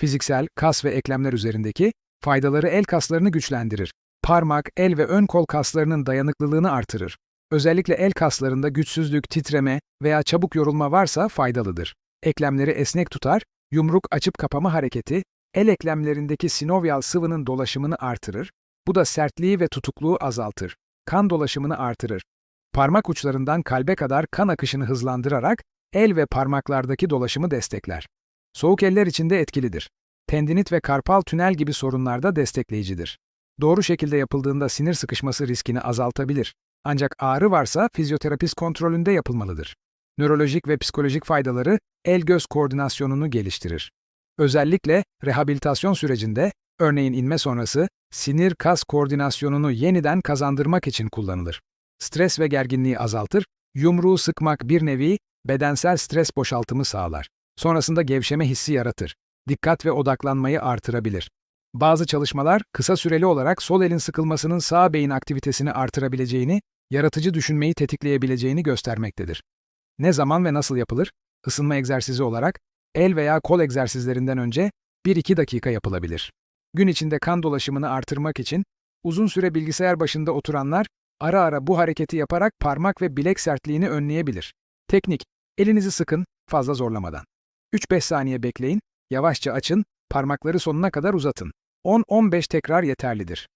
Fiziksel, kas ve eklemler üzerindeki faydaları el kaslarını güçlendirir. Parmak, el ve ön kol kaslarının dayanıklılığını artırır. Özellikle el kaslarında güçsüzlük, titreme veya çabuk yorulma varsa faydalıdır. Eklemleri esnek tutar, yumruk açıp kapama hareketi, el eklemlerindeki sinovyal sıvının dolaşımını artırır, bu da sertliği ve tutukluğu azaltır. Kan dolaşımını artırır. Parmak uçlarından kalbe kadar kan akışını hızlandırarak el ve parmaklardaki dolaşımı destekler. Soğuk eller için de etkilidir. Tendinit ve karpal tünel gibi sorunlarda destekleyicidir. Doğru şekilde yapıldığında sinir sıkışması riskini azaltabilir. Ancak ağrı varsa fizyoterapist kontrolünde yapılmalıdır. Nörolojik ve psikolojik faydaları el-göz koordinasyonunu geliştirir. Özellikle rehabilitasyon sürecinde, örneğin inme sonrası, sinir-kas koordinasyonunu yeniden kazandırmak için kullanılır. Stres ve gerginliği azaltır, yumruğu sıkmak bir nevi bedensel stres boşaltımı sağlar. Sonrasında gevşeme hissi yaratır. Dikkat ve odaklanmayı artırabilir. Bazı çalışmalar kısa süreli olarak sol elin sıkılmasının sağ beyin aktivitesini artırabileceğini, yaratıcı düşünmeyi tetikleyebileceğini göstermektedir. Ne zaman ve nasıl yapılır? Isınma egzersizi olarak el veya kol egzersizlerinden önce 1-2 dakika yapılabilir. Gün içinde kan dolaşımını artırmak için uzun süre bilgisayar başında oturanlar ara ara bu hareketi yaparak parmak ve bilek sertliğini önleyebilir. Teknik, elinizi sıkın, fazla zorlamadan. 3-5 saniye bekleyin, yavaşça açın, parmakları sonuna kadar uzatın. 10-15 tekrar yeterlidir.